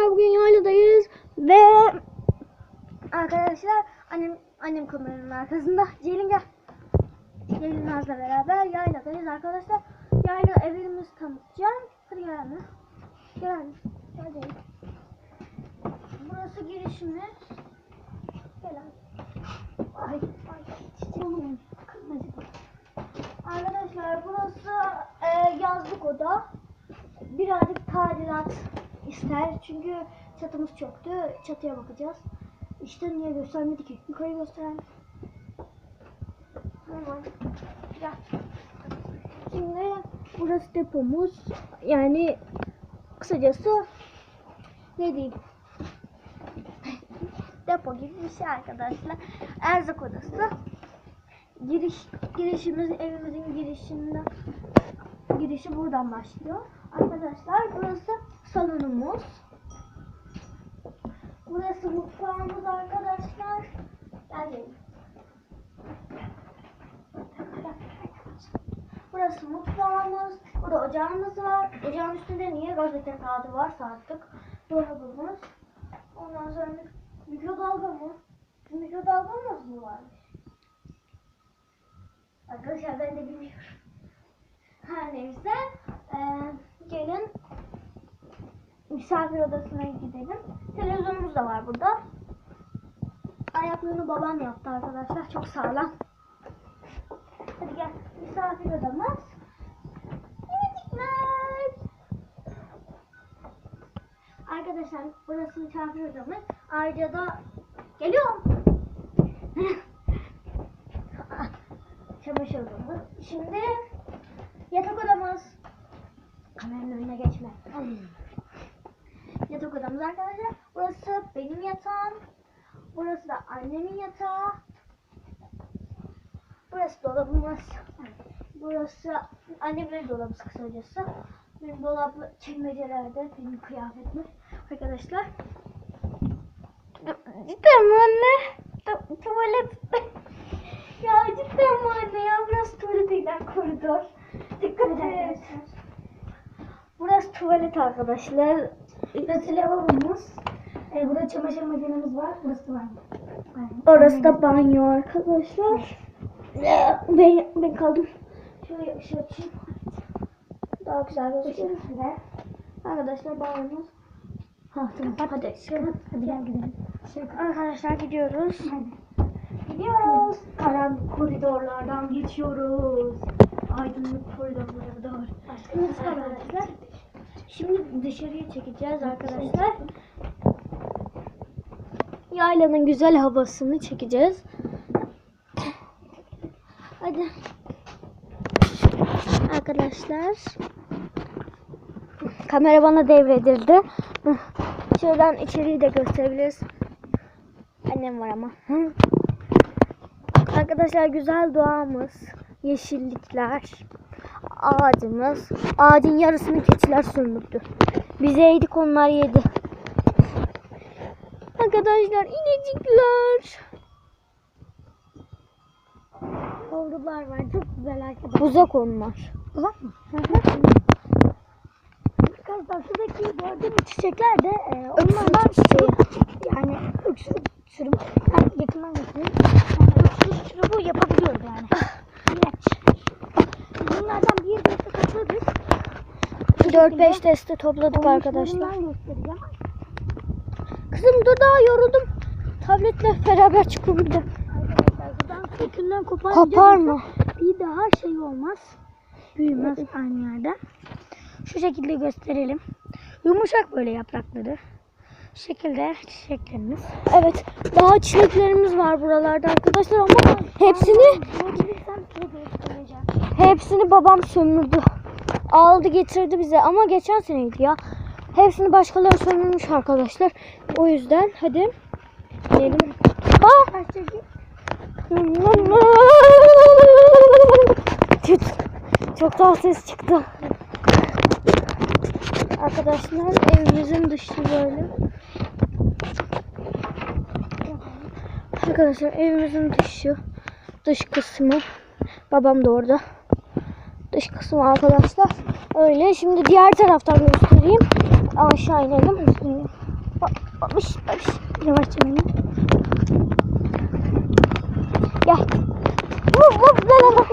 arkadaşlar bugün yayladayız ve arkadaşlar annem annem kameranın arkasında Ceylin gel. Ceylin Naz'la beraber yayladayız arkadaşlar. Yayla evimizi tanıtacağım. Hadi gel anne. Gel anne. Gel. Burası girişimiz. Gel anne. Ay, ay, çiçeğim. Arkadaşlar burası e, yazlık oda. Birazcık tadilat ister. Çünkü çatımız çöktü. Çatıya bakacağız. İşte niye göstermedi ki? Yukarı gösteren. Şimdi burası depomuz. Yani kısacası ne diyeyim? Depo gibi bir şey arkadaşlar. Erzak odası. Giriş girişimiz evimizin girişinden girişi buradan başlıyor. Arkadaşlar burası salonumuz. Burası mutfağımız arkadaşlar. Gelin. Burası mutfağımız. Burada ocağımız var. Ocağın üstünde niye gazete kağıdı varsa artık dolabımız. Ondan sonra mik- mikrodalga mı? Mikrodalgamız mı varmış? Arkadaşlar ben de bilmiyorum. Her neyse. eee, gelin misafir odasına gidelim. Televizyonumuz da var burada. Ayaklarını babam yaptı arkadaşlar. Çok sağlam. Hadi gel. Misafir odamız. Minicikler. Arkadaşlar burası misafir odamız. Ayrıca da geliyorum. Çamaşır odamız. Şimdi yatak odamız. Kameranın önüne geçme. Yatak odamız arkadaşlar. Burası benim yatağım. Burası da annemin yatağı. Burası dolabımız. Burası annemin dolabı kısacası. Benim dolabı çekmecelerde benim kıyafetler. Arkadaşlar. Cidden anne? Tu- Tuvalet. ya cidden anne ya? Burası tuvalete giden koridor. Dikkat edin. Burası tuvalet arkadaşlar. Burası lavabomuz. Ee, burada çamaşır makinemiz var. Burası var. Orası da banyo arkadaşlar. Ben, ben kaldım. Şöyle ışığı açayım. Daha güzel gözüküyor. Şurada. Arkadaşlar banyomuz. Ha tamam. Hadi. Hadi gel gidelim. Şey, Arkadaşlar gidiyoruz. hadi. Gidiyoruz. Karanlık koridorlardan geçiyoruz. Aydınlık koridorlara doğru. Aşkımız Arkadaşlar. Şimdi dışarıya çekeceğiz arkadaşlar. Yaylanın güzel havasını çekeceğiz. Hadi. Arkadaşlar. Kamera bana devredildi. Şuradan içeriği de gösterebiliriz. Annem var ama. Arkadaşlar güzel doğamız, yeşillikler, ağacımız. Ağacın yarısını keçiler sömürdü. Bize yedik onlar yedi. Arkadaşlar inecikler. Yavrular var. Çok güzel arkadaşlar. Uzak onlar. Uzak mı? Arkadaşlar şuradaki gördüğümüz çiçekler de e, onlardan çiçeği. yani öksürük şurubu. Ben yakından göstereyim. Yani öksürük şurubu yapabiliyoruz yani. İlaç. Bunlardan bir deste topladık. 4-5 testi topladık arkadaşlar. Kızım dur daha yoruldum. Tabletle beraber buradan kökünden koparınca Koparma. bir daha şey olmaz. Büyümez aynı yerden. Şu şekilde gösterelim. Yumuşak böyle yaprakları. Şu şekilde çiçeklerimiz. Evet daha çileklerimiz var buralarda arkadaşlar ama hepsini hepsini babam sömürdü. Aldı getirdi bize ama geçen seneydi ya. Hepsini başkaları sömürmüş arkadaşlar. O yüzden hadi gidelim. Aa! Tüt. Çok daha ses çıktı. Arkadaşlar evimizin dışı böyle. Arkadaşlar evimizin dışı. Dış kısmı. Babam da orada. Dış kısmı arkadaşlar. Öyle. Şimdi diğer taraftan göstereyim. aşağı inelim. Babiş babiş. Yavaşça benim. Gel. La la.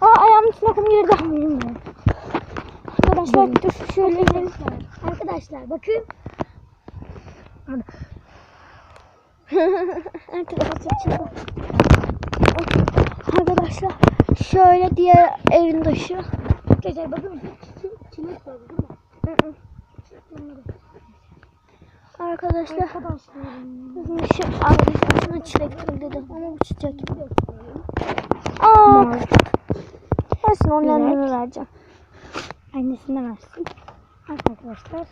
Aa ayağımın içine kum. Arkadaşlar dur inelim. Arkadaşlar bakın. Arkadaşlar çıktı. Arkadaşlar şöyle diğer evin dışı. Arkadaşlar bakın. Çilek var değil mi? Arkadaşlar Arkadaşlar. şu arkadaşlar çilek dedim ama bu çiçek. Aa. Versin onun anneme vereceğim. Annesinden versin. Arkadaşlar.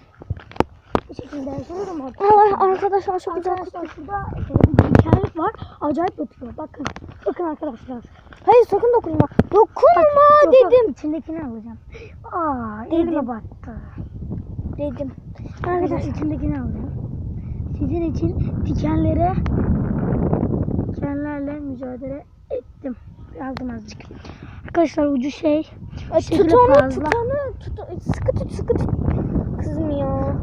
Bu şekilde yaşıyorum orada. Allah arkadaşlar çok güzel. Arkadaşlar şurada bir hikayelik var. Acayip ötüyor. Bakın. Bakın arkadaşlar. Hayır sakın dokunma. Dokunma Yok, yok, dedim. İçindekini alacağım. Aa Dedim. elime battı. Dedim. Arkadaşlar içindekini alacağım. Sizin için dikenlere dikenlerle mücadele ettim. Aldım azıcık. Arkadaşlar ucu şey. Ay, tut onu fazla. tut onu. Tut, sıkı tut sıkı tut. Kızım ya.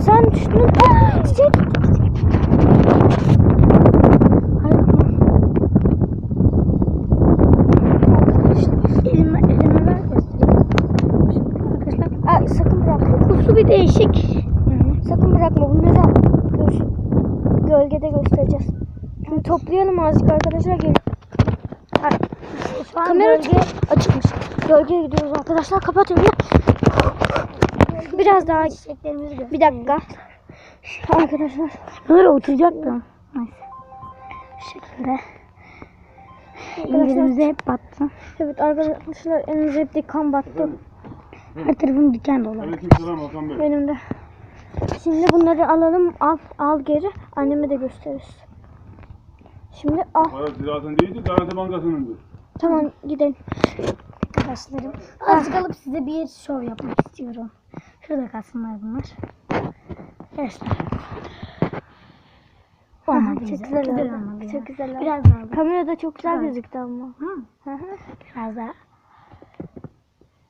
Sen şunu tut. Çiçeği tut. Arkadaşlar. Elime, elime ver göstereyim. Arkadaşlar Ay, sakın bırakma. kokusu bir değişik. Yani Sakın bırakma. Bunları gö- gölgede göstereceğiz. Şimdi toplayalım azıcık arkadaşlar. Gelin. şu Kamera bölge açıkmış. Gölgeye gidiyoruz arkadaşlar. Kapatın. Biraz daha çiçeklerimizi bir dakika. Arkadaşlar. Böyle oturacaktım. Neyse. Şu şekilde. İngilizce hep battı. Evet arkadaşlar elinize hep de kan battı. Her tarafım diken dolu. Benim de. Şimdi bunları alalım. Al, al geri. Anneme de gösteririz. Şimdi al. Para ziraatın değildi, Garanti Bankası'nındı. Tamam gidelim. Arkadaşlarım. Azıcık alıp size bir şov yapmak istiyorum. Şurada kalsınlar bunlar. Arkadaşlar. Olmadı Çok güzel. güzel olmadı. Çok güzel oldu. Biraz daha. Kamerada çok güzel gözüktü ama. Hı, Hı hı. Biraz daha.